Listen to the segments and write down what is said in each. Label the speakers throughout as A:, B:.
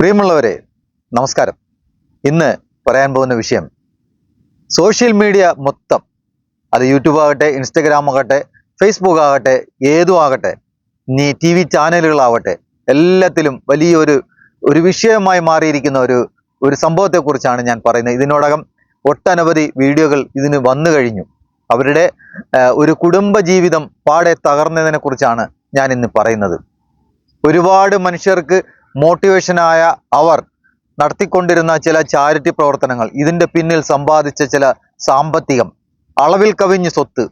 A: പ്രിയമുള്ളവരെ നമസ്കാരം. ഇന്ന് പറയാൻ പോകുന്ന വിഷയം സോഷ്യൽ മീഡിയ മൊത്തം അത് യൂട്യൂബ് ആകട്ടെ ഇൻസ്റ്റഗ്രാം ആകട്ടെ ഫേസ്ബുക്ക് ആകട്ടെ ഏതും ആകട്ടെ ഇനി ടി വി ചാനലുകളാവട്ടെ എല്ലാത്തിലും വലിയൊരു ഒരു വിഷയമായി മാറിയിരിക്കുന്ന ഒരു ഒരു സംഭവത്തെക്കുറിച്ചാണ് ഞാൻ പറയുന്നത്. ഇതിനോടകം ഒട്ടനവധി വീഡിയോകൾ ഇതിന് വന്നു കഴിഞ്ഞു. അവരുടെ ഒരു കുടുംബ ജീവിതം പാടെ തകർന്നതിനെക്കുറിച്ചാണ് ഞാൻ ഇന്ന് പറയുന്നത്. ഒരുപാട് മനുഷ്യർക്ക് മോട്ടിവേഷനായ അവർ നടത്തിക്കൊണ്ടിരുന്ന ചില ചാരിറ്റി പ്രവർത്തനങ്ങൾ ഇതിന്റെ പിന്നിൽ സമ്പാദിച്ച ചില സാമ്പത്തികം അളവിൽ കവിഞ്ഞ് സ്വത്ത്.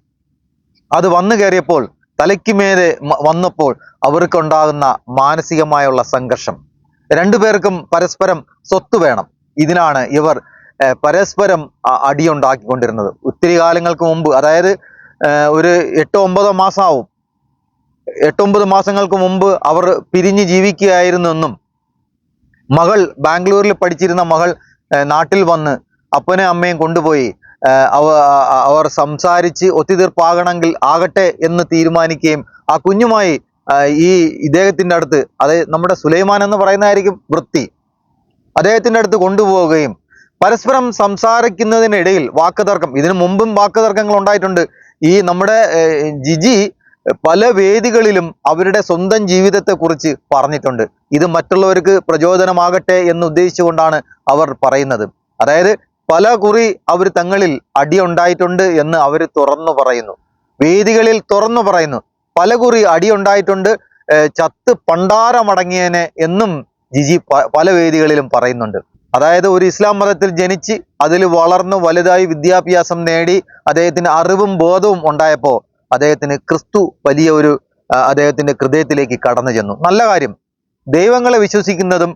A: അത് വന്നു കയറിയപ്പോൾ തലയ്ക്ക് മേലെ വന്നപ്പോൾ അവർക്കുണ്ടാകുന്ന മാനസികമായുള്ള സംഘർഷം. രണ്ടുപേർക്കും പരസ്പരം സ്വത്ത് വേണം. ഇതിനാണ് ഇവർ പരസ്പരം അടിയുണ്ടാക്കിക്കൊണ്ടിരുന്നത്. ഒത്തിരി കാലങ്ങൾക്ക് മുമ്പ് അതായത് ഒരു എട്ടോ ഒമ്പതോ മാസമാവും എട്ടൊമ്പത് മാസങ്ങൾക്ക് മുമ്പ് അവർ പിരിഞ്ഞ് ജീവിക്കുകയായിരുന്നെന്നും മകൾ ബാംഗ്ലൂരിൽ പഠിച്ചിരുന്ന മകൾ നാട്ടിൽ വന്ന് അപ്പനെ അമ്മയും കൊണ്ടുപോയി. അവർ സംസാരിച്ച് ഒത്തുതീർപ്പാകണമെങ്കിൽ ആകട്ടെ എന്ന് തീരുമാനിക്കുകയും ആ കുഞ്ഞുമായി ഈ ഇദ്ദേഹത്തിന്റെ അടുത്ത് അത് നമ്മുടെ സുലൈമാൻ എന്ന് പറയുന്നതായിരിക്കും വൃത്തി അദ്ദേഹത്തിന്റെ അടുത്ത് കൊണ്ടുപോവുകയും പരസ്പരം സംസാരിക്കുന്നതിനിടയിൽ വാക്കുതർക്കം ഇതിനു മുമ്പും വാക്കുതർക്കങ്ങൾ ഉണ്ടായിട്ടുണ്ട്. ഈ നമ്മുടെ ജിജി പല വേദികളിലും അവരുടെ സ്വന്തം ജീവിതത്തെക്കുറിച്ച് പറഞ്ഞിട്ടുണ്ട്. ഇത് മറ്റുള്ളവർക്ക് പ്രചോദനമാകട്ടെ എന്ന് ഉദ്ദേശിച്ചുകൊണ്ടാണ് അവർ പറയുന്നത്. അതായത് പല കുറി അവർ തങ്ങളിൽ അടിയുണ്ടായിട്ടുണ്ട് എന്ന് അവർ തുറന്നു പറയുന്നു. വേദികളിൽ തുറന്നു പറയുന്നു. പല കുറി അടിയുണ്ടായിട്ടുണ്ട് ചത്ത് പണ്ടാരമടങ്ങിയനെ എന്നും ജിജി പല വേദികളിലും പറയുന്നുണ്ട്. അതായത് ഒരു ഇസ്ലാം മതത്തിൽ ജനിച്ച് അതിൽ വളർന്നു വലുതായി വിദ്യാഭ്യാസം നേടി അദ്ദേഹത്തിന് അറിവും ബോധവും ഉണ്ടായപ്പോൾ അദ്ദേഹത്തിന് ക്രിസ്തു വലിയ ഒരു അദ്ദേഹത്തിന്റെ ഹൃദയത്തിലേക്ക് കടന്നു ചെന്നു. നല്ല കാര്യം. ദൈവങ്ങളെ വിശ്വസിക്കുന്നതും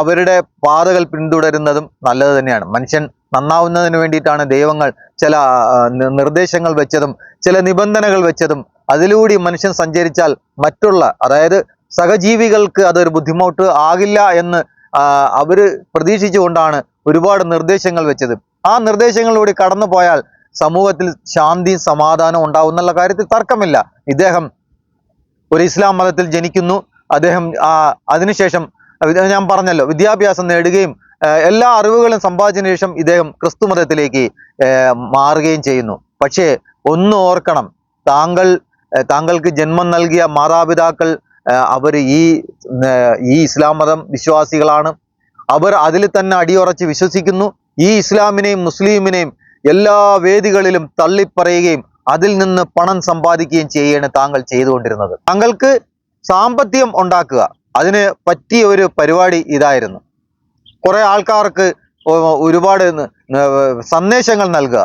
A: അവരുടെ പാതകൾ പിന്തുടരുന്നതും നല്ലത് തന്നെയാണ്. മനുഷ്യൻ നന്നാവുന്നതിന് വേണ്ടിയിട്ടാണ് ദൈവങ്ങൾ ചില നിർദ്ദേശങ്ങൾ വെച്ചതും ചില നിബന്ധനകൾ വെച്ചതും. അതിലൂടെ മനുഷ്യൻ സഞ്ചരിച്ചാൽ മറ്റുള്ള അതായത് സഹജീവികൾക്ക് അതൊരു ബുദ്ധിമുട്ട് ആകില്ല എന്ന് അവർ പ്രതീക്ഷിച്ചുകൊണ്ടാണ് ഒരുപാട് നിർദ്ദേശങ്ങൾ വെച്ചത്. ആ നിർദ്ദേശങ്ങളിലൂടെ കടന്നു പോയാൽ സമൂഹത്തിൽ ശാന്തി സമാധാനം ഉണ്ടാവും എന്നുള്ള കാര്യത്തിൽ തർക്കമില്ല. ഇദ്ദേഹം ഒരു ഇസ്ലാം മതത്തിൽ ജനിക്കുന്നു. അദ്ദേഹം അതിനുശേഷം ഞാൻ പറഞ്ഞല്ലോ വിദ്യാഭ്യാസം നേടുകയും എല്ലാ അറിവുകളും സമ്പാദിച്ചതിന് ശേഷം ഇദ്ദേഹം ക്രിസ്തു മതത്തിലേക്ക് മാറുകയും ചെയ്യുന്നു. പക്ഷേ ഒന്ന് ഓർക്കണം താങ്കൾ താങ്കൾക്ക് ജന്മം നൽകിയ മാതാപിതാക്കൾ അവർ ഈ ഈ ഇസ്ലാം മതം വിശ്വാസികളാണ്. അവർ അതിൽ തന്നെ അടിയുറച്ച് വിശ്വസിക്കുന്നു. ഈ ഇസ്ലാമിനെയും മുസ്ലിമിനെയും എല്ലാ വേദികളിലും തള്ളിപ്പറയുകയും അതിൽ നിന്ന് പണം സമ്പാദിക്കുകയും ചെയ്യുകയാണ് താങ്കൾ ചെയ്തുകൊണ്ടിരുന്നത്. താങ്കൾക്ക് സാമ്പത്തികം ഉണ്ടാക്കുക. അതിന് പറ്റിയ ഒരു പരിപാടി ഇതായിരുന്നു. കുറെ ആൾക്കാർക്ക് ഒരുപാട് സന്ദേശങ്ങൾ നൽകുക.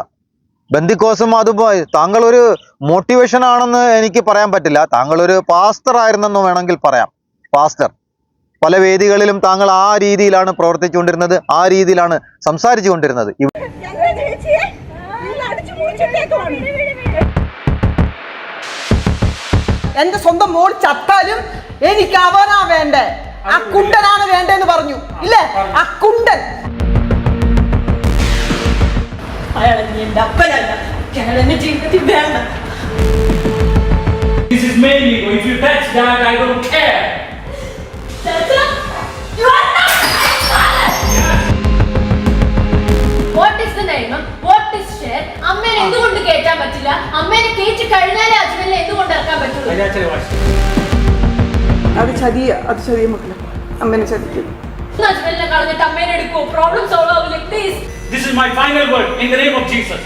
A: ബന്ധിക്കോസും അതുപോലെ താങ്കൾ ഒരു മോട്ടിവേഷൻ ആണെന്ന് എനിക്ക് പറയാൻ പറ്റില്ല. താങ്കൾ ഒരു പാസ്റ്റർ ആയിരുന്നെന്ന് വേണമെങ്കിൽ പറയാം. പാസ്റ്റർ പല വേദികളിലും താങ്കൾ ആ രീതിയിലാണ് പ്രവർത്തിച്ചുകൊണ്ടിരുന്നത് ആ രീതിയിലാണ് സംസാരിച്ചു കൊണ്ടിരുന്നത്
B: എന്റെ സ്വന്തം മോൾ ചത്താലും എനിക്ക് അവനാ വേണ്ടേ? അക്കുണ്ടനാണ് കുണ്ടനാണ് വേണ്ടെന്ന് പറഞ്ഞു. ഇല്ലേ? അക്കുണ്ടൻ കുണ്ടൻ.
C: അയാൾ നീ എന്റെ അപ്പനല്ല. അയാൾ എന്റെ ജീവിതത്തിൽ വേണ്ട.
D: This is my. If you touch that, I don't care.
E: എന്തുകൊണ്ട് കേറ്റാൻ പറ്റില്ല? അമ്മേനെ കേറ്റി കഴിഞ്ഞാലേ അച്ഛനെ എന്തുകൊണ്ട് ഇറക്കാൻ പറ്റുള്ളൂ.
B: അത് ചതിയ അത് ചതിയ മക്കളെ. അമ്മേനെ ചതിക്കും.
E: കളഞ്ഞിട്ട് അമ്മേനെ എടുക്കൂ പ്രോബ്ലം സോൾവ് ആവില്ല please
D: This is my final word in the name of Jesus.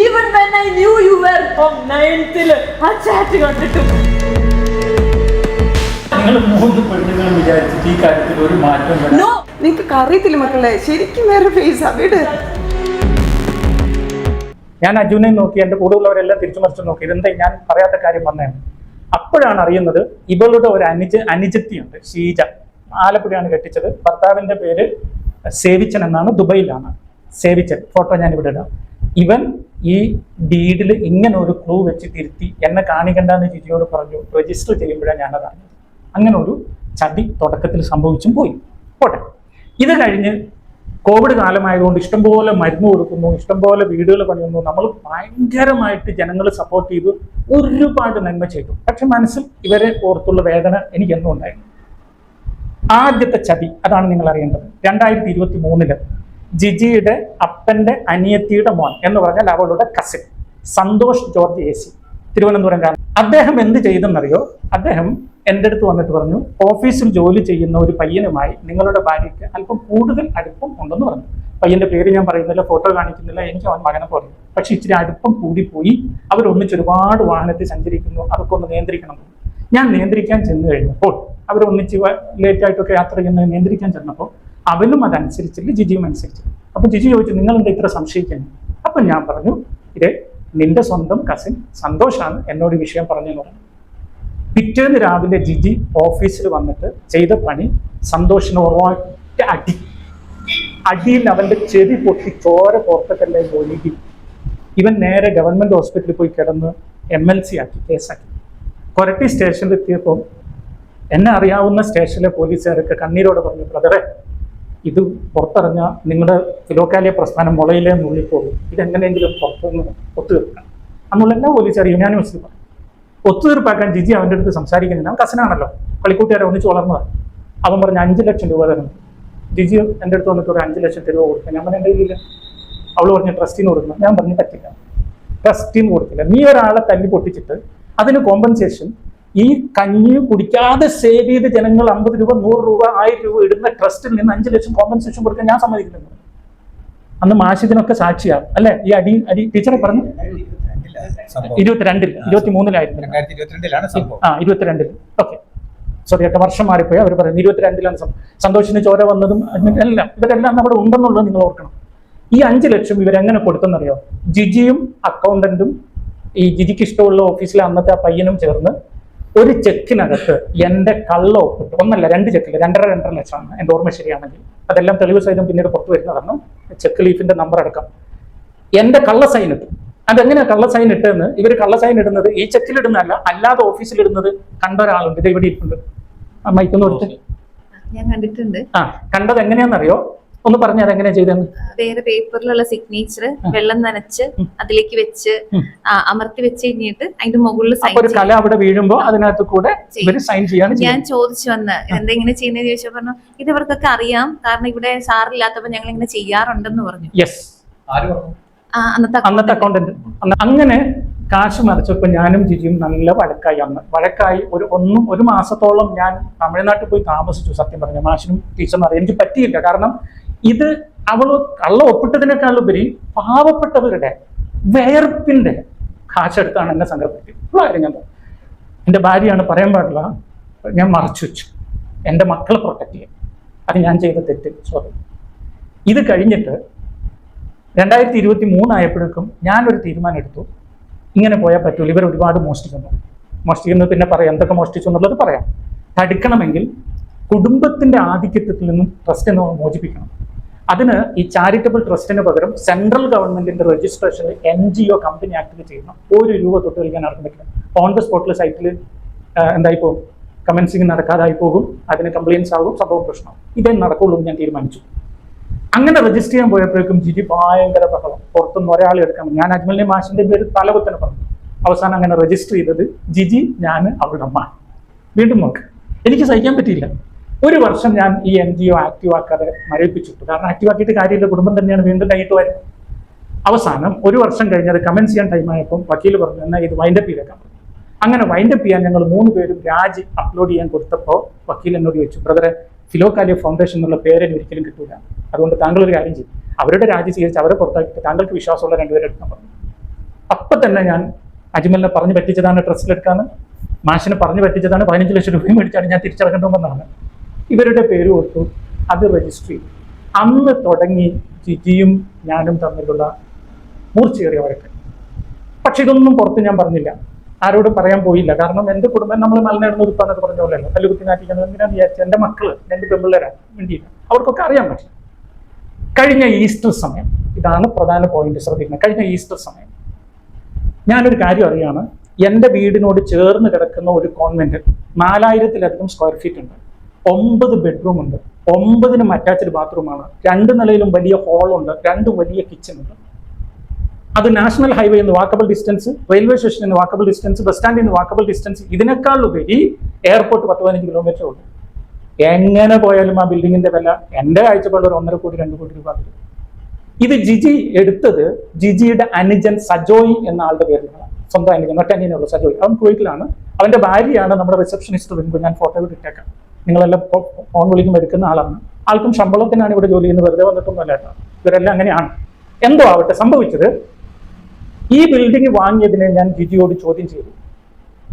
C: Even when I knew you were from നയൻത്തിൽ ആ ചാറ്റ് കണ്ടിട്ടും.
D: നിങ്ങൾ മൂന്ന് പെണ്ണുങ്ങളും വിചാരിച്ചിട്ട് ഈ കാര്യത്തിൽ ഒരു മാറ്റം
B: നിങ്ങൾക്ക് അറിയത്തില്ല മക്കളെ. ശരിക്കും വേറെ ഫേസ് വീട്.
F: ഞാൻ അജുനെ നോക്കി എന്റെ കൂടുതലുള്ളവരെല്ലാം തിരിച്ചു മറിച്ച് നോക്കി. ഇതെന്താ ഞാൻ പറയാത്ത കാര്യം പറഞ്ഞതെന്ന് അപ്പോഴാണ് അറിയുന്നത് ഇവളുടെ ഒരു അനുജ അനുജത്തിയുണ്ട് ഷീജ. ആലപ്പുഴയാണ് കെട്ടിച്ചത്. ഭർത്താവിന്റെ പേര് സേവിച്ചൻ എന്നാണ് ദുബൈയിലാണ് സേവിച്ചൻ. ഫോട്ടോ ഞാൻ ഇവിടെ ഇടാം. ഇവൻ ഈ ഡീഡിൽ ഇങ്ങനെ ഒരു ക്ലൂ വെച്ച് തിരുത്തി എന്നെ കാണിക്കണ്ടെന്ന് ജിജിയോട് പറഞ്ഞു രജിസ്റ്റർ ചെയ്യുമ്പോഴാണ് ഞാനത് അങ്ങനെ ഒരു ചതി തുടക്കത്തിൽ സംഭവിച്ചും പോയി. പോട്ടെ. ഇത് കഴിഞ്ഞ് കോവിഡ് കാലമായതുകൊണ്ട് ഇഷ്ടംപോലെ മരുന്ന് കൊടുക്കുന്നു ഇഷ്ടംപോലെ വീടുകൾ പണിയുന്നു. നമ്മൾ ഭയങ്കരമായിട്ട് ജനങ്ങൾ സപ്പോർട്ട് ചെയ്തു ഒരുപാട് നന്മ ചെയ്തു. പക്ഷെ മനസ്സിൽ ഇവരെ ഓർത്തുള്ള വേദന എനിക്കെന്നും ഉണ്ടായിരുന്നു ആദ്യത്തെ ചതി അതാണ് നിങ്ങൾ അറിയേണ്ടത്. രണ്ടായിരത്തി ഇരുപത്തി മൂന്നിൽ ജിജിയുടെ അപ്പന്റെ അനിയത്തിയുടെ മോൻ എന്ന് പറഞ്ഞാൽ അവളുടെ cousin Santosh George A C Thiruvananthapuram കാരണം അദ്ദേഹം എന്ത് ചെയ്തെന്നറിയോ? അദ്ദേഹം എന്റെ അടുത്ത് വന്നിട്ട് പറഞ്ഞു ഓഫീസിൽ ജോലി ചെയ്യുന്ന ഒരു പയ്യനുമായി നിങ്ങളുടെ ഭാര്യയ്ക്ക് അല്പം കൂടുതൽ അടുപ്പം ഉണ്ടെന്ന് പറഞ്ഞു. പയ്യന്റെ പേര് ഞാൻ പറയുന്നില്ല ഫോട്ടോ കാണിക്കുന്നില്ല എനിക്ക് അവൻ മകനെ പോലെ. പക്ഷെ ഇച്ചിരി അടുപ്പം കൂടിപ്പോയി അവർ ഒന്നിച്ച് ഒരുപാട് വാഹനത്തിൽ സഞ്ചരിക്കുന്നു അതൊക്കെ ഒന്ന് നിയന്ത്രിക്കണം ഞാൻ നിയന്ത്രിക്കാൻ ചെന്ന് കഴിഞ്ഞപ്പോൾ അവർ ഒന്നിച്ച് ലേറ്റ് ആയിട്ടൊക്കെ യാത്ര ചെയ്യുന്ന നിയന്ത്രിക്കാൻ ചെന്നപ്പോൾ അവനും അതനുസരിച്ചില്ല ജിജിയും അനുസരിച്ചില്ല. അപ്പൊ ജിജി ചോദിച്ചു നിങ്ങൾ എന്താ ഇത്ര സംശയിക്കുന്നു അപ്പൊ ഞാൻ പറഞ്ഞു ഇത് നിന്റെ സ്വന്തം കസിൻ സന്തോഷാണ് എന്നോട് വിഷയം പറഞ്ഞു പറഞ്ഞു. പിറ്റേന്ന് രാവിലെ ജിജി ഓഫീസിൽ വന്നിട്ട് ചെയ്ത പണി സന്തോഷിന് ഒരൊറ്റ അടി. അടിയിൽ അവന്റെ ചെവി പൊട്ടി ചോര പുറത്തക്കല്ലേ ഒഴുകി ഇവൻ നേരെ ഗവൺമെന്റ് ഹോസ്പിറ്റലിൽ പോയി കിടന്ന് എം എൽ സി ആക്കി കേസാക്കി. കൊരട്ടി സ്റ്റേഷനിൽ എത്തിയപ്പോൾ എന്നെ അറിയാവുന്ന സ്റ്റേഷനിലെ പോലീസുകാരൊക്കെ കണ്ണീരോടെ പറഞ്ഞു ബ്രദറെ ഇത് പുറത്തിറങ്ങ നിങ്ങളുടെ ഫിലോക്കാലിയ പ്രസ്ഥാനം മുളയിലെ നുള്ളിപ്പോകും ഇതെങ്ങനെയെങ്കിലും പുറത്തുനിന്ന് ഒത്തുതീർക്കണം അന്നുള്ള എല്ലാ പോലീസുകാരും യുനാനിമസിൽ പറഞ്ഞു. ഒത്തുതീർപ്പാക്കാൻ ജിജി അവന്റെ അടുത്ത് സംസാരിക്കുന്നില്ല. അവൻ കസനാണല്ലോ. കളിക്കൂട്ടുകാരെ ഒന്നിച്ച് വളർന്നതാണ് അവൻ പറഞ്ഞ അഞ്ച് ലക്ഷം രൂപ തരണം. ജിജി എന്റെ അടുത്ത് വന്നിട്ട് ഒരു അഞ്ച് ലക്ഷം രൂപ കൊടുക്കുക ഞാൻ പറഞ്ഞ എന്റെ കയ്യിൽ അവൾ പറഞ്ഞ ട്രസ്റ്റിന് കൊടുക്കണം. ഞാൻ പറഞ്ഞു പറ്റില്ല. ട്രസ്റ്റിന് കൊടുക്കില്ല നീ ഒരാളെ തല്ലി പൊട്ടിച്ചിട്ട് അതിന് കോമ്പൻസേഷൻ ഈ കഞ്ഞി കുടിക്കാതെ സേവ് ചെയ്ത് ജനങ്ങൾ അമ്പത് രൂപ നൂറ് രൂപ ആയിരം രൂപ ഇടുന്ന ട്രസ്റ്റിൽ നിന്ന് അഞ്ച് ലക്ഷം കോമ്പൻസേഷൻ കൊടുക്കാൻ ഞാൻ സമ്മതിക്കുന്നുണ്ട്. അന്ന് മാഷിദിനൊക്കെ സാക്ഷിയാണ് അല്ലെ? ഈ അടി അടി ടീച്ചറെ പറഞ്ഞു. ഇരുപത്തിരണ്ടിൽ ഇരുപത്തി മൂന്നിലായിരുന്നു ആ ഇരുപത്തിരണ്ടിൽ. ഓക്കെ സോറി എട്ട് വർഷം മാറിപ്പോയി. അവർ പറയുന്നത് ഇരുപത്തിരണ്ടിലാണ് സന്തോഷിന് ചോര വന്നതും എല്ലാം ഇവരെല്ലാം നമ്മുടെ ഉണ്ടെന്നുള്ളത് നിങ്ങൾ ഓർക്കണം. ഈ അഞ്ച് ലക്ഷം ഇവരെങ്ങനെ കൊടുത്തെന്നറിയോ? ജിജിയും അക്കൗണ്ടന്റും ഈ ജിജിക്ക് ഇഷ്ടമുള്ള ഓഫീസിലെ അന്നത്തെ ആ പയ്യനും ചേർന്ന് ഒരു ചെക്കിനകത്ത് എന്റെ കള്ള ഒപ്പിട്ട് ഒന്നല്ല രണ്ട് ചെക്കിൽ രണ്ടര രണ്ടര ലക്ഷമാണ്. എന്റെ ഓർമ്മ ശരിയാണെങ്കിൽ. അതെല്ലാം തെളിവ് സഹിതം പിന്നീട് പുറത്തു വരുന്നതാണ്. ചെക്ക് ലീഫിന്റെ നമ്പർ അടക്കം എന്റെ കള്ള സൈൻ ഇട്ടു. അതെങ്ങനെയാ കള്ള സൈൻ ഇട്ടെന്ന് ഇവർ കള്ള സൈൻ ഇടുന്നത് ഈ ചെക്കിൽ ഇടുന്നതല്ല അല്ലാതെ ഓഫീസിൽ ഇടുന്നത് കണ്ട ഒരാളുണ്ട്. ഇത് ഇവിടെ ഇരിപ്പുണ്ട്? ആ മൈക്കൊന്ന് കൊടുത്ത്.
G: ഞാൻ കണ്ടിട്ടുണ്ട്.
F: ആ കണ്ടത് എങ്ങനെയാണെന്നറിയോ? ഒന്ന് പറഞ്ഞു എങ്ങനെയാ ചെയ്തെന്ന്
G: വേറെ പേപ്പറിലുള്ള സിഗ്നേച്ചർ വെള്ളം നനച്ച് അതിലേക്ക് വെച്ച് അമർത്തി വെച്ച് കഴിഞ്ഞിട്ട് അതിന്റെ മുകളിൽ സൈൻ
F: ഒരു കല അവിടെ വീഴുമ്പോൾ അതിനകത്ത് കൂടെ ഇവർ സൈൻ ചെയ്യാൻ
G: ഞാൻ ചോദിച്ചു വന്ന് എന്താ ഇങ്ങനെ ചെയ്യുന്നത് ചോദിച്ചപ്പോ പറഞ്ഞു ഇത് ഇവർക്കൊക്കെ അറിയാം. കാരണം ഇവിടെ സാറില്ലാത്തപ്പോ ഞങ്ങൾ ഇങ്ങനെ ചെയ്യാറുണ്ടെന്ന് പറഞ്ഞു.
F: യെസ്
H: ആര് പറഞ്ഞു?
G: അന്നത്തെ
F: അക്കൗണ്ടന്റ് അങ്ങനെ കാശ് മറിച്ചപ്പോ ഞാനും ജിജിയും നല്ല വഴക്കായി അന്ന്. വഴക്കായി ഒരു ഒന്നും ഒരു മാസത്തോളം ഞാൻ തമിഴ്നാട്ടിൽ പോയി താമസിച്ചു സത്യം പറഞ്ഞു. മാഷിനും ടീച്ചറിനും എനിക്ക് പറ്റിയില്ല. കാരണം ഇത് അവൾ കള്ള ഒപ്പിട്ടതിനേക്കാളുപരി പാവപ്പെട്ടവരുടെ വേർപ്പിന്റെ കാശെടുത്താണ് എന്നെ കാര്യം ഞാൻ എന്റെ ഭാര്യയാണ് പറയാൻ പാടില്ല. ഞാൻ മറച്ചു വെച്ചു. എന്റെ മക്കളെ പ്രൊട്ടക്ട് ചെയ്യാൻ. അത് ഞാൻ ചെയ്ത തെറ്റ്. സോറി ഇത് കഴിഞ്ഞിട്ട് രണ്ടായിരത്തി ഇരുപത്തി മൂന്നായപ്പോഴേക്കും ഞാനൊരു തീരുമാനം എടുത്തു ഇങ്ങനെ പോയാൽ പറ്റൂല. ഇവർ ഒരുപാട് മോഷ്ടിക്കുന്നു. മോഷ്ടിക്കുന്നത് പിന്നെ പറയാം. എന്തൊക്കെ മോഷ്ടിച്ചു എന്നുള്ളത് പറയാം. തടുക്കണമെങ്കിൽ കുടുംബത്തിന്റെ ആധിക്യത്തിൽ നിന്നും ട്രസ്റ്റിനെ മോചിപ്പിക്കണം. അതിന് ഈ ചാരിറ്റബിൾ ട്രസ്റ്റിന് പകരം സെൻട്രൽ ഗവൺമെന്റിന്റെ രജിസ്ട്രേഷനിൽ N G O company active ചെയ്യണം ഒരു രൂപ തൊട്ട് കളിക്കാൻ ആർക്കും ഓൺ ദ സ്പോട്ടിൽ സൈറ്റിൽ എന്തായി പോകും കമൻസിങ് നടക്കാതായി പോകും. അതിന് കംപ്ലയിൻസ് ആകും. സംഭവം പ്രശ്നമാകും. ഇതേ നടക്കുള്ളൂ എന്ന് ഞാൻ തീരുമാനിച്ചു. അങ്ങനെ രജിസ്റ്റർ ചെയ്യാൻ പോയപ്പോഴേക്കും ജിജി ഭയങ്കര ബഹളം. പുറത്തുനിന്ന് ഒരാളെ എടുക്കാൻ ഞാൻ അജ്മലിനെ മാഷിന്റെ പേര് തലകുത്തനെ പറഞ്ഞു. അവസാനം അങ്ങനെ രജിസ്റ്റർ ചെയ്തത് ജിജി ഞാൻ അവളുടെ അമ്മ. വീണ്ടും നോക്ക്. എനിക്ക് സഹിക്കാൻ പറ്റിയില്ല. ഒരു വർഷം ഞാൻ ഈ എൻ ജി ഒ ആക്റ്റീവ് ആക്കാതെ മരവിപ്പിച്ചിട്ടു. കാരണം ആക്റ്റീവ് ആക്കിയിട്ട് കാര്യമില്ല. കുടുംബം തന്നെയാണ് വീണ്ടും കൈയിട്ട് വരുന്നത്. അവസാനം ഒരു വർഷം കഴിഞ്ഞത് കമൻസ് ചെയ്യാൻ ടൈമായപ്പോൾ വക്കീൽ പറഞ്ഞു എന്നാൽ ഇത് വൈൻഡപ്പ് ചെയ്തേക്കാൻ പറഞ്ഞു അങ്ങനെ വൈൻഡപ്പ് ചെയ്യാൻ ഞങ്ങൾ മൂന്ന് പേരും രാജി അപ്ലോഡ് ചെയ്യാൻ കൊടുത്തപ്പോൾ വക്കീൽ എന്നോട് ചോദിച്ചു ബ്രദറെ ഫിലോകാലിയ ഫൗണ്ടേഷൻ എന്നുള്ള പേര് ഒരിക്കലും കിട്ടില്ല അതുകൊണ്ട് താങ്കൾ ഒരു കാര്യം ചെയ്യും. അവരുടെ രാജി സ്വീകരിച്ച് അവരെ പുറത്താക്കിയിട്ട് താങ്കൾക്ക് വിശ്വാസമുള്ള രണ്ടുപേരെ എടുക്കാൻ പറഞ്ഞു. അപ്പൊ തന്നെ ഞാൻ അജ്മലിനെ പറഞ്ഞു പറ്റിച്ചതാണ് ഡ്രസ്സിലെടുക്കാന്ന് മാഷിനെ പറഞ്ഞു പറ്റിച്ചതാണ് പതിനഞ്ച് ലക്ഷം രൂപയും മേടിച്ചാണ് ഞാൻ തിരിച്ചടക്കേണ്ടുമെന്നാണ് ഇവരുടെ പേര് കൊടുത്തു അത് രജിസ്റ്റർ ചെയ്തു അന്ന് തുടങ്ങി ജിജിയും ഞാനും തമ്മിലുള്ള മൂർച്ചയേറിയ വഴക്ക്. പക്ഷെ ഇതൊന്നും പുറത്ത് ഞാൻ പറഞ്ഞില്ല. ആരോടും പറയാൻ പോയില്ല. കാരണം എന്റെ കുടുംബം നമ്മൾ മലനിടുന്ന ഉരുപ്പാന്നൊക്കെ പറഞ്ഞ പോലെയല്ലോ. തല്ലു കുത്തി നാട്ടിക്കുന്നത് എന്തിനാന്ന് വിചാരിച്ചു എന്റെ മക്കൾ രണ്ട് പെമ്പിള്ളേരാണ് വേണ്ടിയില്ല അവർക്കൊക്കെ അറിയാൻ പറ്റും കഴിഞ്ഞ ഈസ്റ്റർ സമയം ഇതാണ് പ്രധാന പോയിന്റ് ശ്രദ്ധിക്കുന്നത്. കഴിഞ്ഞ ഈസ്റ്റർ സമയം ഞാനൊരു കാര്യം അറിയാണ്. എന്റെ വീടിനോട് ചേർന്ന് കിടക്കുന്ന ഒരു കോൺവെന്റ് നാലായിരത്തിലധികം സ്ക്വയർ ഫീറ്റ് ഉണ്ട്. ഒമ്പത് ബെഡ്റൂം ഉണ്ട്. ഒമ്പതിനും അറ്റാച്ച്ഡ് ബാത്റൂമാണ് രണ്ട് നിലയിലും വലിയ ഹോളുണ്ട് രണ്ട് വലിയ കിച്ചൺ ഉണ്ട്. അത് നാഷണൽ ഹൈവേ എന്ന് വാക്കബിൾ ഡിസ്റ്റൻസ് റെയിൽവേ സ്റ്റേഷൻ എന്ന് വാക്കബിൾ ഡിസ്റ്റൻസ് ബസ് സ്റ്റാൻഡ് എന്ന് വാക്കബിൾ ഡിസ്റ്റൻസ് ഇതിനേക്കാൾ ഉപരി എയർപോർട്ട് പത്ത് പതിനഞ്ച് കിലോമീറ്റർ ഉണ്ട്. എങ്ങനെ പോയാലും ആ ബിൽഡിങ്ങിന്റെ വില എന്റെ കാഴ്ചപ്പാട് ഒരു ഒന്നര കോടി രണ്ട് കോടി രൂപ ഇത് ജിജി എടുത്തത് ജിജിയുടെ അനുജൻ സജോയി എന്ന ആളുടെ പേരിലാണ് സ്വന്തം അനുജൻ ഒറ്റ അനുജനുള്ള സജോയ്. അവൻ കുവൈറ്റിലാണ്. അവന്റെ ഭാര്യയാണ് നമ്മുടെ റിസപ്ഷനിസ്റ്റ് വരുമ്പോൾ ഞാൻ ഫോട്ടോ ഇട്ടേക്കാം. നിങ്ങളെല്ലാം ഫോൺ വിളിക്കുമ്പോൾ എടുക്കുന്ന ആളാണ്. ആൾക്കും ശമ്പളത്തിനാണ് ഇവിടെ ജോലി ചെയ്യുന്നത്. വെറുതെ വന്നിട്ടൊന്നും അല്ല ഇവരെല്ലാം അങ്ങനെയാണ്. എന്തോ ആവട്ടെ സംഭവിച്ചത് ഈ ബിൽഡിംഗ് വാങ്ങിയതിനെ ഞാൻ ജിജിയോട് ചോദ്യം ചെയ്തു.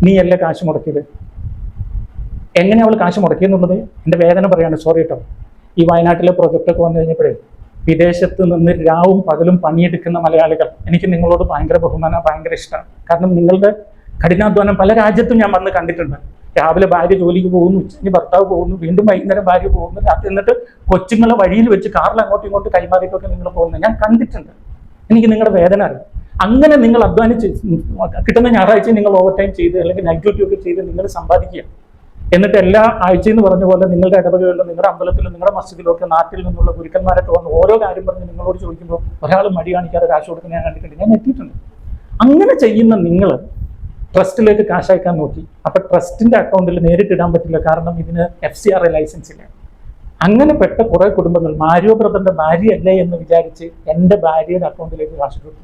F: നീ അല്ലേ കാശ് മുടക്കിയത്? എങ്ങനെ അവൾ കാശ് മുടക്കിയെന്നുള്ളത്? എന്റെ വേദന പറയാണ് സോറി കേട്ടോ ഈ വയനാട്ടിലെ പ്രൊജക്റ്റൊക്കെ വന്നു കഴിഞ്ഞപ്പോഴേ വിദേശത്ത് നിന്ന് രാവും പകലും പണിയെടുക്കുന്ന മലയാളികൾ എനിക്ക് നിങ്ങളോട് ഭയങ്കര ബഹുമാനം ഭയങ്കര ഇഷ്ടമാണ് കാരണം നിങ്ങളുടെ കഠിനാധ്വാനം പല രാജ്യത്തും ഞാൻ വന്ന് കണ്ടിട്ടുണ്ട്. രാവിലെ ഭാര്യ ജോലിക്ക് പോകുന്നു ഉച്ചയ്ക്ക് ഭർത്താവ് പോകുന്നു വീണ്ടും വൈകുന്നേരം ഭാര്യ പോകുന്നു രാത്രി എന്നിട്ട് കൊച്ചുങ്ങളെ വഴിയിൽ വെച്ച് കാറിൽ അങ്ങോട്ടും ഇങ്ങോട്ടും കൈമാറിയിട്ടൊക്കെ നിങ്ങൾ പോകുന്നത് ഞാൻ കണ്ടിട്ടുണ്ട്. എനിക്ക് നിങ്ങളുടെ വേദന അറിയാം. അങ്ങനെ നിങ്ങൾ അധ്വാനിച്ച് കിട്ടുന്ന ഞായറാഴ്ച നിങ്ങൾ ഓവർ ടൈം ചെയ്ത് അല്ലെങ്കിൽ നൈറ്റ് ഡ്യൂട്ടി ഒക്കെ ചെയ്ത് നിങ്ങൾ സമ്പാദിക്കുക. എന്നിട്ട് എല്ലാ ആഴ്ചയും എന്ന് പറഞ്ഞ പോലെ നിങ്ങളുടെ ഇടവകകളിലും നിങ്ങളുടെ അമ്പലത്തിലും നിങ്ങളുടെ മസ്ജിദിലും ഒക്കെ നാട്ടിൽ നിന്നുള്ള ഗുരുക്കന്മാരൊക്കെ വന്ന് ഓരോ കാര്യം പറഞ്ഞ് നിങ്ങളോട് ചോദിക്കുമ്പോൾ ഒരാൾ മടി കാണിക്കാതെ കാശ് കൊടുക്കുന്ന ഞാൻ കണ്ടിട്ടുണ്ട്. ഞാൻ എത്തിയിട്ടുണ്ട്. അങ്ങനെ ചെയ്യുന്ന നിങ്ങൾ ട്രസ്റ്റിലേക്ക് കാശ് അയക്കാൻ നോക്കി. അപ്പൊ ട്രസ്റ്റിന്റെ അക്കൗണ്ടിൽ നേരിട്ട് ഇടാൻ പറ്റില്ല. കാരണം ഇതിന് F C R A licence ഇല്ല. അങ്ങനെ പെട്ട കുറെ കുടുംബങ്ങൾ മാരിയോ ബ്രദറിന്റെ ഭാര്യയല്ലേ എന്ന് വിചാരിച്ച് എന്റെ ഭാര്യയുടെ അക്കൗണ്ടിലേക്ക് കാശ് കൊടുത്തു.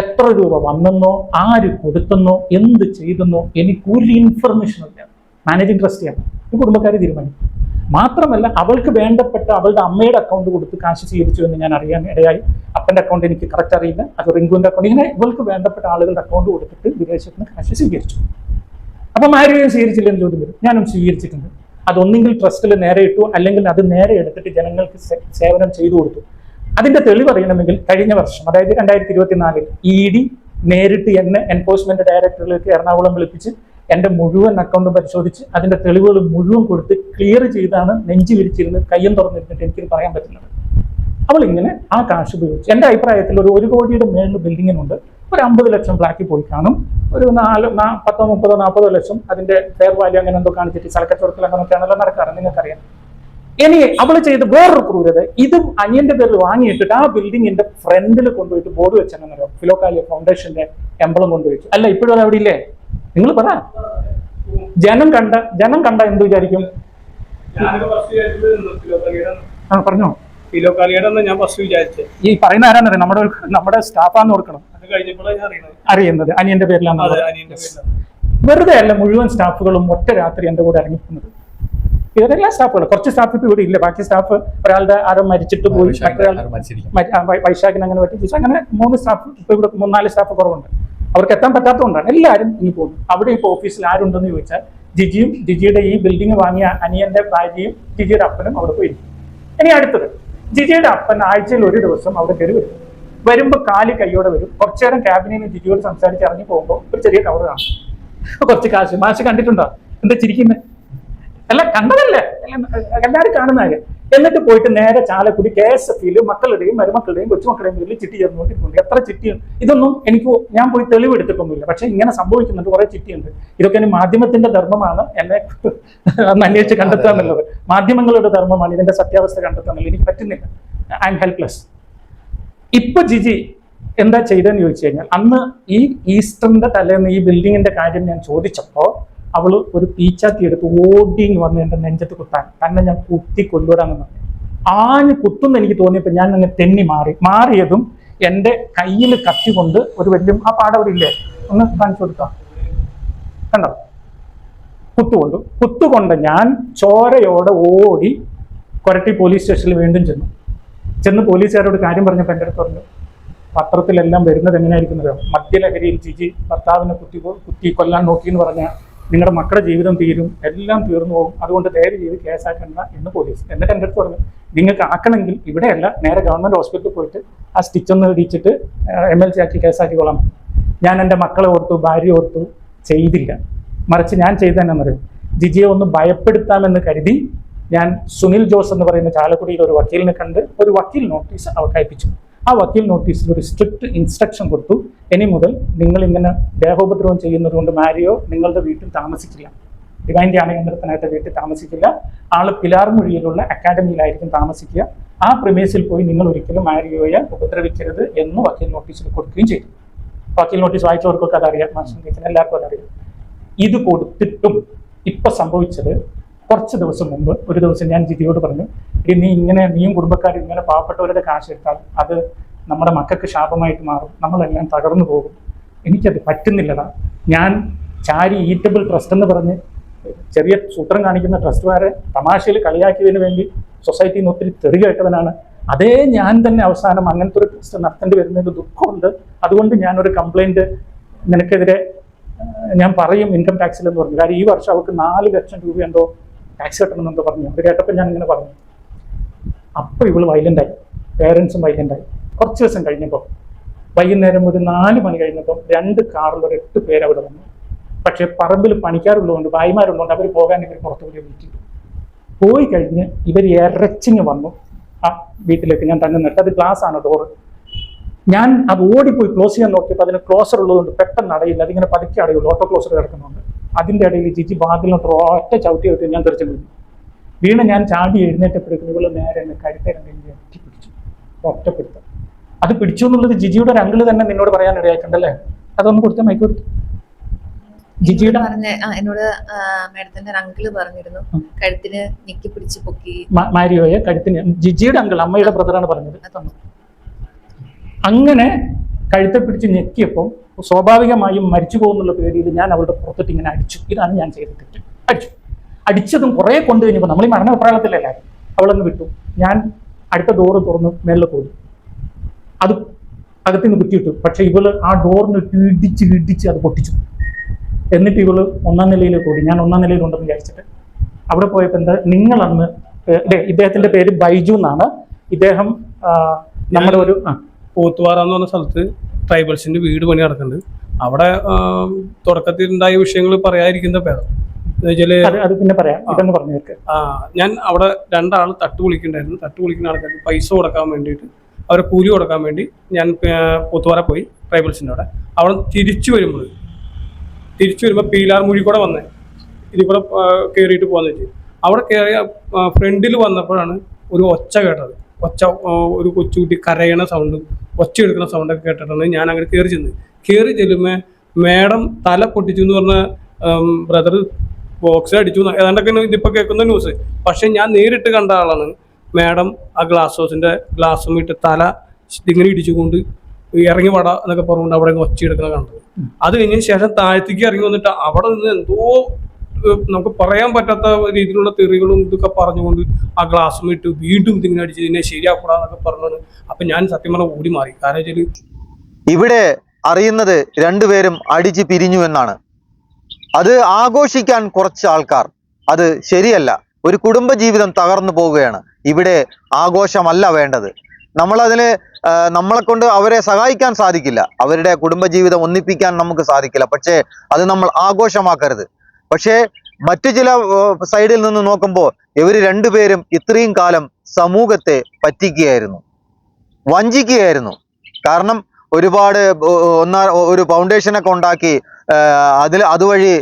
F: എത്ര രൂപ വന്നെന്നോ ആര് കൊടുത്തെന്നോ എന്ത് ചെയ്തെന്നോ എനിക്ക് ഒരു ഇൻഫർമേഷനും ഇല്ല. മാനേജിങ് ട്രസ്റ്റിയാണ് ഈ കുടുംബക്കാർ തീരുമാനിക്കും. മാത്രമല്ല അവൾക്ക് വേണ്ടപ്പെട്ട അവളുടെ അമ്മയുടെ അക്കൗണ്ട് കൊടുത്ത് കാശ് സ്വീകരിച്ചു എന്ന് ഞാൻ അറിയാൻ ഇടയായി. അപ്പന്റെ അക്കൗണ്ട് എനിക്ക് കറക്റ്റ് അറിയില്ല. അത് റിങ്കുവിന്റെ അക്കൗണ്ട് ഇങ്ങനെ ഇവൾക്ക് വേണ്ടപ്പെട്ട ആളുകളുടെ അക്കൗണ്ട് കൊടുത്തിട്ട് വിദേശത്ത് നിന്ന് കാശ് സ്വീകരിച്ചു അപ്പം ആരെയും സ്വീകരിച്ചില്ലെന്ന് ചോദ്യം വരും. ഞാനും സ്വീകരിച്ചിട്ടുണ്ട്. അതൊന്നെങ്കിൽ ട്രസ്റ്റിൽ നേരെ ഇട്ടു അല്ലെങ്കിൽ അത് നേരെ എടുത്തിട്ട് ജനങ്ങൾക്ക് സേവനം ചെയ്തു കൊടുത്തു. അതിന്റെ തെളിവ് അറിയണമെങ്കിൽ കഴിഞ്ഞ വർഷം അതായത് രണ്ടായിരത്തി ഇരുപത്തിനാലിൽ ഇ ഡി നേരിട്ട് എന്നെ എൻഫോഴ്സ്മെന്റ് ഡയറക്ടറിലേക്ക് എറണാകുളം വിളിപ്പിച്ച് എന്റെ മുഴുവൻ അക്കൗണ്ടും പരിശോധിച്ച് അതിന്റെ തെളിവുകൾ മുഴുവൻ കൊടുത്ത് ക്ലിയർ ചെയ്താണ് നെഞ്ചു വിരിച്ചിരുന്ന് കയ്യും തുറന്നിരുന്നിട്ട് എനിക്കിത് പറയാൻ പറ്റുന്നത്. അവൾ ഇങ്ങനെ ആ കാശ് ഉപയോഗിച്ച് എന്റെ അഭിപ്രായത്തിൽ ഒരു ഒരു കോടിയുടെ മേളിൽ ബിൽഡിങ്ങിനുണ്ട് ഒരു അമ്പത് ലക്ഷം ബ്ലാക്കിൽ പോയി കാണും. ഒരു നാല് പത്തോ മുപ്പതോ നാൽപ്പതോ ലക്ഷം അതിന്റെ ഫെയർ വാല്യൂ അങ്ങനെ എന്തോ കാണിച്ചിട്ട് സ്ഥലക്കച്ചവടത്തിൽ അങ്ങനെയൊക്കെയാണല്ലോ നടക്കാറ്. നിങ്ങൾക്കറിയാം. ഇനി അവൾ ചെയ്ത് വേറൊരു ക്രൂരത ഇതും അനിയന്റെ പേരിൽ വാങ്ങിയിട്ടിട്ട് ആ ബിൽഡിങ്ങിന്റെ ഫ്രണ്ടിൽ കൊണ്ടുപോയിട്ട് ബോർഡ് വെച്ചെന്നറിയോ? ഫിലോക്കാലിയ ഫൗണ്ടേഷന്റെ എംബളം കൊണ്ടുവച്ചു അല്ല ഇപ്പോഴും അത് അവിടെ ഇല്ലേ നിങ്ങൾ പറ. ജനം കണ്ട ജനം കണ്ട എന്ത് വിചാരിക്കും? ആ പറഞ്ഞോ.
D: ഞാൻ ഫസ്റ്റ് വിചാരിച്ചത്
F: ഈ പറയുന്ന ആരാന്നറിയാം? നമ്മുടെ നമ്മുടെ സ്റ്റാഫാന്ന് ഓർക്കണം.
D: അത് കഴിഞ്ഞപ്പോഴാണ്
F: അറിയുന്നത് അനിയന്റെ പേരിലാണ് വെറുതെ അല്ല മുഴുവൻ സ്റ്റാഫുകളും ഒറ്റ രാത്രി എന്റെ കൂടെ ഇറങ്ങിപ്പോകുന്നത്. ഇവരെല്ലാം സ്റ്റാഫുകൾ കുറച്ച് സ്റ്റാഫ് ഇപ്പൊ ഇവിടെ ഇല്ല. ബാക്കി സ്റ്റാഫ് ഒരാളുടെ ആരോ മരിച്ചിട്ട് പോയി. മറ്റൊരാൾ വൈശാഖിന് അങ്ങനെ പറ്റി അങ്ങനെ മൂന്ന് സ്റ്റാഫ് ഇപ്പൊ ഇവിടെ മൂന്നാൽ സ്റ്റാഫ് കുറവുണ്ട്. അവർക്ക് എത്താൻ പറ്റാത്തതുകൊണ്ടാണ്. എല്ലാവരും ഇനി പോകുന്നു അവിടെ ഇപ്പോൾ ഓഫീസിൽ ആരുണ്ടെന്ന് ചോദിച്ചാൽ ജിജിയും ജിജിയുടെ ഈ ബിൽഡിംഗ് വാങ്ങിയ അനിയന്റെ ഭാര്യയും ജിജിയുടെ അപ്പനും അവിടെ പോയി ഇനി അടുത്തത്. ജിജിയുടെ അപ്പൻ ആഴ്ചയിൽ ഒരു ദിവസം അവിടെ കയറി വരും. വരുമ്പോൾ കാൽ കൈയോടെ വരും. കുറച്ചു നേരം ക്യാബിനിൽ നിന്ന് ജിജിയോട് സംസാരിച്ച് ഇറങ്ങി പോകുമ്പോൾ ഒരു ചെറിയ കവർ കാണും. കുറച്ച് കാശ്. മാഷ് കണ്ടിട്ടുണ്ടോ? എന്താ ചിരിക്കുന്നത് അല്ല കണ്ടതല്ലേ. എല്ല- എല്ലാവരും കാണുന്ന കാര്യം എന്നിട്ട് പോയിട്ട് നേരെ ചാലക്കുടി കെ എസ് എഫ് മക്കളുടെയും മരുമക്കളുടെയും കൊച്ചുമക്കളുടെയും പേരിൽ ചിട്ടി ചേർന്നുകൊണ്ടിരിക്കുന്നുണ്ട് എത്ര ചിട്ടിയും? ഇതൊന്നും എനിക്ക് ഞാൻ പോയി തെളിവെടുത്തിട്ടൊന്നുമില്ല പക്ഷെ ഇങ്ങനെ സംഭവിക്കുന്നുണ്ട്. കുറെ ചിട്ടിയുണ്ട്. ഇതൊക്കെ ഇനി മാധ്യമത്തിന്റെ ധർമ്മമാണ്. എന്നെ അന്വേഷിച്ച് കണ്ടെത്തുക എന്നുള്ളത് മാധ്യമങ്ങളുടെ ധർമ്മമാണ് ഇതിന്റെ സത്യാവസ്ഥ കണ്ടെത്തുക എന്നുള്ളത് എനിക്ക് പറ്റുന്നില്ല. ഐ എം ഹെൽപ്ലെസ് ഇപ്പൊ ജിജി എന്താ ചെയ്തതെന്ന് ചോദിച്ചു കഴിഞ്ഞാൽ അന്ന് ഈ ഈസ്റ്ററിന്റെ തലേന്ന് ഈ ബിൽഡിങ്ങിന്റെ കാര്യം ഞാൻ ചോദിച്ചപ്പോ അവൾ ഒരു പീച്ചാത്തി എടുത്ത് ഓടിങ് വന്ന് എന്റെ നെഞ്ചത്ത് കുത്താൻ. തന്നെ ഞാൻ കുത്തി കൊല്ലൂടാന്ന് പറഞ്ഞു. ആഞ്ഞ് കുത്തുന്ന് എനിക്ക് തോന്നിയപ്പോൾ ഞാൻ അങ്ങനെ തെന്നി മാറി. മാറിയതും എന്റെ കയ്യിൽ കത്തി കൊണ്ട് ഒരു വലിയ ആ പാടവരില്ലേ ഒന്ന് കാണിച്ചു കൊടുക്കാം കണ്ടോ? കുത്തുകൊണ്ടു. കുത്തുകൊണ്ട് ഞാൻ ചോരയോടെ ഓടി കൊരട്ടി പോലീസ് സ്റ്റേഷനിൽ വീണ്ടും ചെന്നു. ചെന്ന് പോലീസുകാരോട് കാര്യം പറഞ്ഞപ്പോൾ എന്റെ അടുത്ത് പറഞ്ഞു പത്രത്തിലെല്ലാം വരുന്നത് എങ്ങനെയായിരിക്കുന്നത് മദ്യലഹരിയിൽ ജിജി ഭർത്താവിനെ കുത്തി കുത്തി കൊല്ലാൻ നോക്കി എന്ന് പറഞ്ഞാൽ നിങ്ങളുടെ മക്കളുടെ ജീവിതം തീരും എല്ലാം തീർന്നു പോകും. അതുകൊണ്ട് ദയവ് ചെയ്ത് കേസാക്കണ്ട എന്ന് പോലീസ് എന്നിട്ട് എന്റെ അടുത്ത് പറഞ്ഞു. നിങ്ങൾക്ക് ആക്കണമെങ്കിൽ ഇവിടെയല്ല നേരെ ഗവൺമെന്റ് ഹോസ്പിറ്റലിൽ പോയിട്ട് ആ സ്റ്റിച്ച് ഒന്ന് ഇടിച്ചിട്ട് എം എൽ സി ആക്കി കേസാക്കിക്കോളാം. ഞാൻ എന്റെ മക്കളെ ഓർത്തു ഭാര്യ ഓർത്തു ചെയ്തില്ല. മറിച്ച് ഞാൻ ചെയ്തതെന്നറിയും ജിജിയെ ഒന്ന് ഭയപ്പെടുത്താമെന്ന് കരുതി ഞാൻ സുനിൽ ജോസ് എന്ന് പറയുന്ന ചാലക്കുടിയിൽ ഒരു വക്കീലിനെ കണ്ട് ഒരു വക്കീൽ നോട്ടീസ് അവർക്ക് അയപ്പിച്ചു. ആ വക്കീൽ നോട്ടീസിൽ ഒരു സ്ട്രിക്റ്റ് ഇൻസ്ട്രക്ഷൻ കൊടുത്തു. ഇനി മുതൽ നിങ്ങൾ ഇങ്ങനെ ദേഹോപദ്രവം ചെയ്യുന്നത് കൊണ്ട് മാരിയോ നിങ്ങളുടെ വീട്ടിൽ താമസിക്കില്ല. ഡിവൈൻ ധ്യാന കേന്ദ്രത്തിനകത്ത് വീട്ടിൽ താമസിക്കില്ല. ആൾ പിലാർമൊഴിയിലുള്ള അക്കാഡമിയിലായിരിക്കും താമസിക്കുക. ആ പ്രിമേസിൽ പോയി നിങ്ങൾ ഒരിക്കലും മാരിയോയെ ഉപദ്രവിക്കരുത് എന്ന് വക്കീൽ നോട്ടീസിൽ കൊടുക്കുകയും ചെയ്തു. വക്കീൽ നോട്ടീസ് വായിച്ചവർക്കൊക്കെ അതറിയാം. മാസം എല്ലാവർക്കും അതറിയാം. ഇത് കൊടുത്തിട്ടും ഇപ്പൊ സംഭവിച്ചത് കുറച്ച് ദിവസം മുമ്പ് ഒരു ദിവസം ഞാൻ ജിതിയോട് പറഞ്ഞു ഇനി നീ ഇങ്ങനെ നീയും കുടുംബക്കാരും ഇങ്ങനെ പാവപ്പെട്ടവരുടെ കാശ് എടുത്താൽ അത് നമ്മുടെ മക്കൾക്ക് ശാപമായിട്ട് മാറും. നമ്മളെല്ലാം തകർന്നു പോകും. എനിക്കത് പറ്റുന്നില്ലതാ ഞാൻ ചാരി ഈറ്റബിൾ ട്രസ്റ്റ് എന്ന് പറഞ്ഞ് ചെറിയ സൂത്രം കാണിക്കുന്ന ട്രസ്റ്റുകാരെ തമാശയിൽ കളിയാക്കിയതിന് വേണ്ടി സൊസൈറ്റിയിൽ നിന്ന് ഒത്തിരി തെറി കേട്ടവനാണ്. അതേ ഞാൻ തന്നെ അവസാനം അങ്ങനത്തെ ഒരു ട്രസ്റ്റ് നടത്തേണ്ടി വരുന്നതിന് ദുഃഖമുണ്ട്. അതുകൊണ്ട് ഞാനൊരു കംപ്ലൈന്റ് നിനക്കെതിരെ ഞാൻ പറയും ഇൻകം ടാക്സിൽ എന്ന് പറഞ്ഞു. കാര്യം ഈ വർഷം അവർക്ക് നാല് ലക്ഷം രൂപ എന്തോ ടാക്സ് കെട്ടണമെന്നെന്തോ പറഞ്ഞു. അത് കേട്ടപ്പോൾ ഞാൻ ഇങ്ങനെ പറഞ്ഞു. അപ്പോൾ ഇവൾ വയലന്റായി പേരൻസും വയലന്റായി കുറച്ച് ദിവസം കഴിഞ്ഞപ്പോൾ വൈകുന്നേരം ഒരു നാല് മണി കഴിഞ്ഞപ്പോൾ രണ്ട് കാറിൽ എട്ട് പേര് അവിടെ വന്നു. പക്ഷേ പറമ്പിൽ പണിക്കാരുള്ളതുകൊണ്ട് ഭായിമാരുള്ളതുകൊണ്ട് അവർ പോകാൻ ഇവർ പുറത്തു വിളിച്ചു പോയി കഴിഞ്ഞ് ഇവർ ഇറച്ചിങ് വന്നു. ആ വീട്ടിലേക്ക് ഞാൻ തന്നെ നിർത്തി. അത് ഗ്ലാസ് ആണ് ഡോറ് ഞാൻ അത് ഓടിപ്പോയി ക്ലോസ് ചെയ്യാൻ നോക്കിയപ്പോൾ അതിന് ക്ലോസർ ഉള്ളതുകൊണ്ട് പെട്ടെന്ന് അടയില്ല അതിങ്ങനെ പതുക്കെ അടയുള്ളൂ. ഓട്ടോ ക്ലോസർ കിടക്കുന്നുണ്ട്. അതിന്റെ ഇടയിൽ ജിജി വാതിലോട്ട് ഒറ്റ ചവിട്ടി ചവിട്ടി ഞാൻ തെറിച്ചു വീണു. വീണ് ഞാൻ ചാടി എഴുന്നേറ്റപ്പെടുക്കുന്നു ഇവൾ നേരെ എന്നെ കരുത്തരണ്ടെങ്കിൽ ഒറ്റപ്പിടിച്ചു ഒറ്റപ്പെടുത്തം. അത് പിടിച്ചു എന്നുള്ളത് ജിജിയുടെ ഒരു അങ്കിൾ തന്നെ നിന്നോട് പറയാൻ ഇടയായിട്ടുണ്ടല്ലേ അതൊന്ന് കൊടുത്ത മൈക്ക് കൊടുത്തു. ജിജിയുടെ
G: പറഞ്ഞ എന്നോട് മേഡത്തിന്റെ അങ്കിൾ പറഞ്ഞിരുന്നു. കഴുത്തിന് ഞെക്കി പിടിച്ച് പൊക്കി.
F: മാരിയോയെ കഴുത്തിന് ജിജിയുടെ അങ്കിൾ അമ്മയുടെ ബ്രദറാണ് പറഞ്ഞത്. അങ്ങനെ കഴുത്തെ പിടിച്ച് ഞെക്കിയപ്പോൾ സ്വാഭാവികമായും മരിച്ചു പോകുന്നുള്ള പേടിയിൽ ഞാൻ അവളുടെ പുറത്തിട്ട് ഇങ്ങനെ അടിച്ചു. ഇതാണ് ഞാൻ ചെയ്ത തെറ്റ്. അടിച്ചു. അടിച്ചതും കുറേ കൊണ്ടു കഴിഞ്ഞപ്പോൾ നമ്മൾ ഈ മരണ അഭിപ്രായത്തിലല്ലേ അവളങ്ങ് വിട്ടു. ഞാൻ അടുത്ത ഡോറ് തുറന്ന് മേളിൽ പോയി. അത് അകത്തുനിന്ന് കുത്തിയിട്ടു. പക്ഷെ ഇവൾ ആ ഡോറിന് ഇടിച്ച് ഇടിച്ച് അത് പൊട്ടിച്ചു. എന്നിട്ട് ഇവൾ ഒന്നാം നിലയിൽ കൂടി ഞാൻ ഒന്നാം നിലയിലുണ്ടെന്ന് വിചാരിച്ചിട്ട്. അവിടെ പോയപ്പോൾ എന്താ? നിങ്ങൾ അന്ന് ഇദ്ദേഹത്തിന്റെ പേര് ബൈജു എന്നാണ്. ഇദ്ദേഹം നമ്മുടെ ഒരു
I: പോത്തുവാറ എന്ന് പറഞ്ഞ സ്ഥലത്ത് ട്രൈബൽസിന്റെ വീട് പണി നടക്കുന്നുണ്ട്. അവിടെ തുടക്കത്തിൽ ഉണ്ടായ വിഷയങ്ങൾ പറയാതിരിക്കുന്ന ആ, ഞാൻ അവിടെ രണ്ടാൾ തട്ട് വിളിക്കണ്ടായിരുന്നു തട്ട് വിളിക്കുന്ന ആൾക്കാർക്ക് പൈസ കൊടുക്കാൻ വേണ്ടിയിട്ട് അവരെ കൂലി കൊടുക്കാൻ വേണ്ടി ഞാൻ പോത്തുപാറ പോയി ട്രൈബൽസിന്റെ അവിടെ. അവിടെ തിരിച്ചു വരുമ്പോൾ തിരിച്ചു വരുമ്പോൾ പീലാർ മുഴി കൂടെ വന്നേ. ഇതിൽ കൂടെ കയറിയിട്ട് പോകുന്ന വെച്ച് അവിടെ കയറിയ ഫ്രണ്ടിൽ വന്നപ്പോഴാണ് ഒരു ഒച്ച കേട്ടത്. ഒച്ച ഒരു കൊച്ചുകുട്ടി കരയണ സൗണ്ടും ഒച്ച എടുക്കുന്ന സൗണ്ടൊക്കെ കേട്ടിട്ടാണ് ഞാൻ അങ്ങനെ കയറി ചെന്ന് കയറി ചെല്ലുമ്പോൾ മേഡം തല പൊട്ടിച്ചു എന്ന് പറഞ്ഞ ബ്രദർ ബോക്സ് അടിച്ചു ഏതാണ്ടൊക്കെ ഇതിപ്പോൾ കേൾക്കുന്ന ന്യൂസ് പക്ഷെ ഞാൻ നേരിട്ട് കണ്ട ആളാണ്. മേഡം ആ ഗ്ലാസ് ഹൗസിന്റെ ഗ്ലാസ്സും ഇട്ട് തല ഇങ്ങനെ ഇടിച്ചുകൊണ്ട് ഇറങ്ങി വട എന്നൊക്കെ പറഞ്ഞുകൊണ്ട് അവിടെ ഒച്ചയെടുക്കുന്ന കണ്ടത്. അത് കഴിഞ്ഞതിന് ശേഷം താഴത്തേക്ക് ഇറങ്ങി വന്നിട്ട് അവിടെ നിന്ന് എന്തോ നമുക്ക് പറയാൻ പറ്റാത്ത രീതിയിലുള്ള തെറികളും ഇതൊക്കെ പറഞ്ഞുകൊണ്ട് ആ ഗ്ലാസ്സും ഇട്ട് വീണ്ടും ഇതിങ്ങനെ അടിച്ച് ഇതിനെ ശരിയാക്കൂടാന്നൊക്കെ പറഞ്ഞത് അപ്പൊ ഞാൻ സത്യം പറഞ്ഞാൽ ഓടി മാറി. കാരണം വെച്ചാൽ
A: ഇവിടെ അറിയുന്നത് രണ്ടുപേരും അടിച്ച് പിരിഞ്ഞു എന്നാണ്. അത് ആഘോഷിക്കാൻ കുറച്ച് ആൾക്കാർ. അത് ശരിയല്ല. ഒരു കുടുംബ ജീവിതം തകർന്നു പോവുകയാണ്. ഇവിടെ ആഘോഷമല്ല വേണ്ടത്. നമ്മളതിന് നമ്മളെ കൊണ്ട് അവരെ സഹായിക്കാൻ സാധിക്കില്ല. അവരുടെ കുടുംബ ജീവിതം ഒന്നിപ്പിക്കാൻ നമുക്ക് സാധിക്കില്ല. പക്ഷേ അത് നമ്മൾ ആഘോഷമാക്കരുത്. പക്ഷേ മറ്റു ചില സൈഡിൽ നിന്ന് നോക്കുമ്പോൾ ഇവർ രണ്ടുപേരും ഇത്രയും കാലം സമൂഹത്തെ പറ്റിക്കുകയായിരുന്നു. വഞ്ചിക്കുകയായിരുന്നു. കാരണം ഒരുപാട് ഒന്നാ ഒരു ഫൗണ്ടേഷനൊക്കെ ഉണ്ടാക്കി അതിൽ അതുവഴി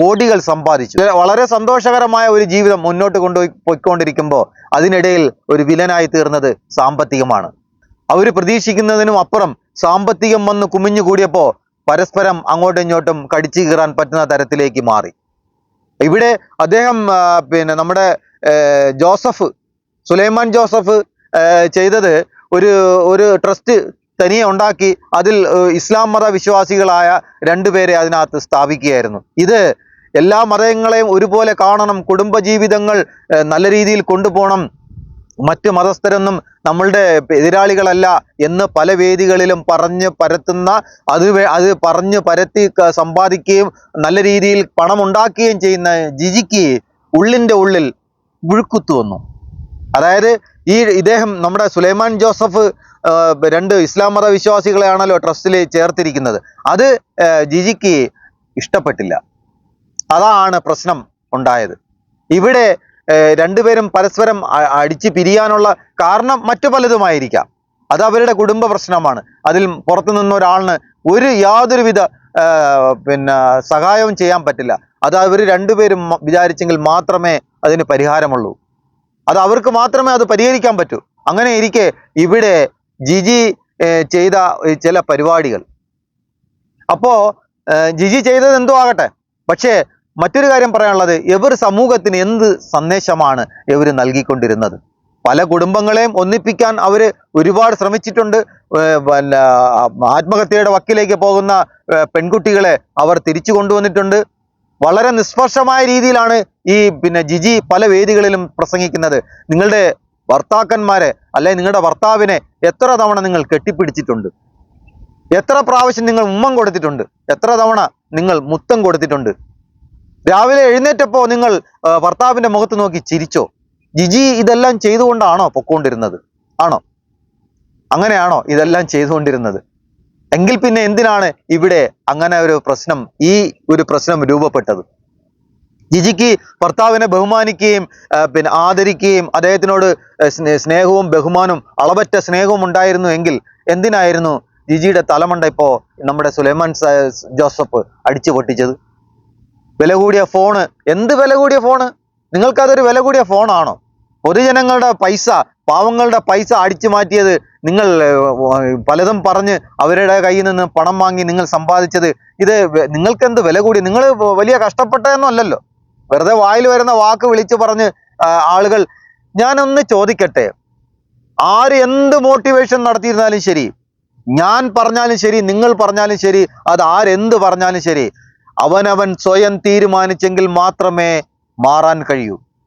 A: കോടികൾ സമ്പാദിച്ചു. വളരെ സന്തോഷകരമായ ഒരു ജീവിതം മുന്നോട്ട് കൊണ്ടുപോയി പോയിക്കൊണ്ടിരിക്കുമ്പോൾ അതിനിടയിൽ ഒരു വിലനായി തീർന്നത് സാമ്പത്തികമാണ്. അവർ പ്രതീക്ഷിക്കുന്നതിനും അപ്പുറം സാമ്പത്തികം വന്ന് കുമിഞ്ഞു കൂടിയപ്പോൾ പരസ്പരം അങ്ങോട്ടും ഇങ്ങോട്ടും കടിച്ചു കീറാൻ പറ്റുന്ന തരത്തിലേക്ക് മാറി. ഇവിടെ അദ്ദേഹം പിന്നെ നമ്മുടെ ജോസഫ് സുലൈമാൻ ജോസഫ് ചെയ്തത് ഒരു ഒരു ട്രസ്റ്റ് തനിയെ ഉണ്ടാക്കി അതിൽ ഇസ്ലാം മത വിശ്വാസികളായ രണ്ടുപേരെ അതിനകത്ത് സ്ഥാപിക്കുകയായിരുന്നു. ഇത് എല്ലാ മതങ്ങളെയും ഒരുപോലെ കാണണം കുടുംബജീവിതങ്ങൾ നല്ല രീതിയിൽ കൊണ്ടുപോകണം മറ്റ് മതസ്ഥരൊന്നും നമ്മളുടെ എതിരാളികളല്ല എന്ന് പല വേദികളിലും പറഞ്ഞ് പരത്തുന്ന അത് അത് പറഞ്ഞ് പരത്തി സമ്പാദിക്കുകയും നല്ല രീതിയിൽ പണം ഉണ്ടാക്കുകയും ചെയ്യുന്ന ജിജിക്ക് ഉള്ളിന്റെ ഉള്ളിൽ മുഴുക്കുത്തു വന്നു. അതായത് ഈ ഇദ്ദേഹം നമ്മുടെ സുലൈമാൻ ജോസഫ് രണ്ട് ഇസ്ലാം മത വിശ്വാസികളെയാണല്ലോ ട്രസ്റ്റിൽ ചേർത്തിരിക്കുന്നത്. അത് ജിജിക്ക് ഇഷ്ടപ്പെട്ടില്ല. അതാണ് പ്രശ്നം ഉണ്ടായത്. ഇവിടെ രണ്ടുപേരും പരസ്പരം അടിച്ച് പിരിയാനുള്ള കാരണം മറ്റു പലതുമായിരിക്കാം. അത് അവരുടെ കുടുംബ പ്രശ്നമാണ്. അതിൽ പുറത്തു നിന്ന ഒരാളിന് ഒരു യാതൊരുവിധ പിന്നെ സഹായവും ചെയ്യാൻ പറ്റില്ല. അത് അവർ രണ്ടുപേരും വിചാരിച്ചെങ്കിൽ മാത്രമേ അതിന് പരിഹാരമുള്ളൂ. അത് അവർക്ക് മാത്രമേ അത് പരിഹരിക്കാൻ പറ്റൂ. അങ്ങനെ ഇരിക്കെ ഇവിടെ ജിജി ചെയ്ത ചില പരിപാടികൾ. അപ്പോൾ ജിജി ചെയ്തത് എന്തോ ആകട്ടെ. പക്ഷേ മറ്റൊരു കാര്യം പറയാനുള്ളത് എവർ സമൂഹത്തിന് എന്ത് സന്ദേശമാണ് ഇവർ നൽകിക്കൊണ്ടിരുന്നത്? പല കുടുംബങ്ങളെയും ഒന്നിപ്പിക്കാൻ അവർ ഒരുപാട് ശ്രമിച്ചിട്ടുണ്ട്. പിന്നെ ആത്മഹത്യയുടെ വക്കിലേക്ക് പോകുന്ന പെൺകുട്ടികളെ അവർ തിരിച്ചു കൊണ്ടുവന്നിട്ടുണ്ട്. വളരെ നിഷ്പക്ഷമായ രീതിയിലാണ് ഈ പിന്നെ ജിജി പല വേദികളിലും പ്രസംഗിക്കുന്നത്. നിങ്ങളുടെ ഭർത്താക്കന്മാരെ അല്ലെ നിങ്ങളുടെ ഭർത്താവിനെ എത്ര തവണ നിങ്ങൾ കെട്ടിപ്പിടിച്ചിട്ടുണ്ട്? എത്ര പ്രാവശ്യം നിങ്ങൾ ഉമ്മം കൊടുത്തിട്ടുണ്ട്? എത്ര തവണ നിങ്ങൾ മുത്തം കൊടുത്തിട്ടുണ്ട്? രാവിലെ എഴുന്നേറ്റപ്പോൾ നിങ്ങൾ ഭർത്താവിന്റെ മുഖത്ത് നോക്കി ചിരിച്ചോ? ജിജി ഇതെല്ലാം ചെയ്തുകൊണ്ടാണോ പൊക്കോണ്ടിരുന്നത്? ആണോ? അങ്ങനെയാണോ ഇതെല്ലാം ചെയ്തുകൊണ്ടിരുന്നത്? എങ്കിൽ പിന്നെ എന്തിനാണ് ഇവിടെ അങ്ങനെ ഒരു പ്രശ്നം ഈ ഒരു പ്രശ്നം രൂപപ്പെട്ടത്? ജിജിക്ക് ഭർത്താവിനെ ബഹുമാനിക്കുകയും പിന്നെ ആദരിക്കുകയും അദ്ദേഹത്തിനോട് സ്നേഹവും ബഹുമാനവും അളവറ്റ സ്നേഹവും ഉണ്ടായിരുന്നു എങ്കിൽ എന്തിനായിരുന്നു ജിജിയുടെ തലമുണ്ട ഇപ്പോ നമ്മുടെ സുലൈമാൻ ജോസഫ് അടിച്ചു പൊട്ടിച്ചത് വില കൂടിയ ഫോണ് എന്ത് വില കൂടിയ ഫോണ് നിങ്ങൾക്കതൊരു വില കൂടിയ ഫോണാണോ പൊതുജനങ്ങളുടെ പൈസ പാവങ്ങളുടെ പൈസ അടിച്ചു മാറ്റിയത് നിങ്ങൾ പലതും പറഞ്ഞ് അവരുടെ കയ്യിൽ നിന്ന് പണം വാങ്ങി നിങ്ങൾ സമ്പാദിച്ചത് ഇത് നിങ്ങൾക്കെന്ത് വില കൂടി? നിങ്ങൾ വലിയ കഷ്ടപ്പെട്ടതൊന്നും അല്ലല്ലോ. വെറുതെ വായിൽ വരുന്ന വാക്ക് വിളിച്ചു പറഞ്ഞ് ആളുകൾ ഞാനൊന്ന് ചോദിക്കട്ടെ. ആര് എന്ത് മോട്ടിവേഷൻ നടത്തിയിരുന്നാലും ശരി? ഞാൻ പറഞ്ഞാലും ശരി നിങ്ങൾ പറഞ്ഞാലും ശരി അത് ആരെന്ത് പറഞ്ഞാലും ശരി? അവനവൻ സ്വയം തീരുമാനിച്ചെങ്കിൽ മാത്രമേ മാറാൻ കഴിയൂ.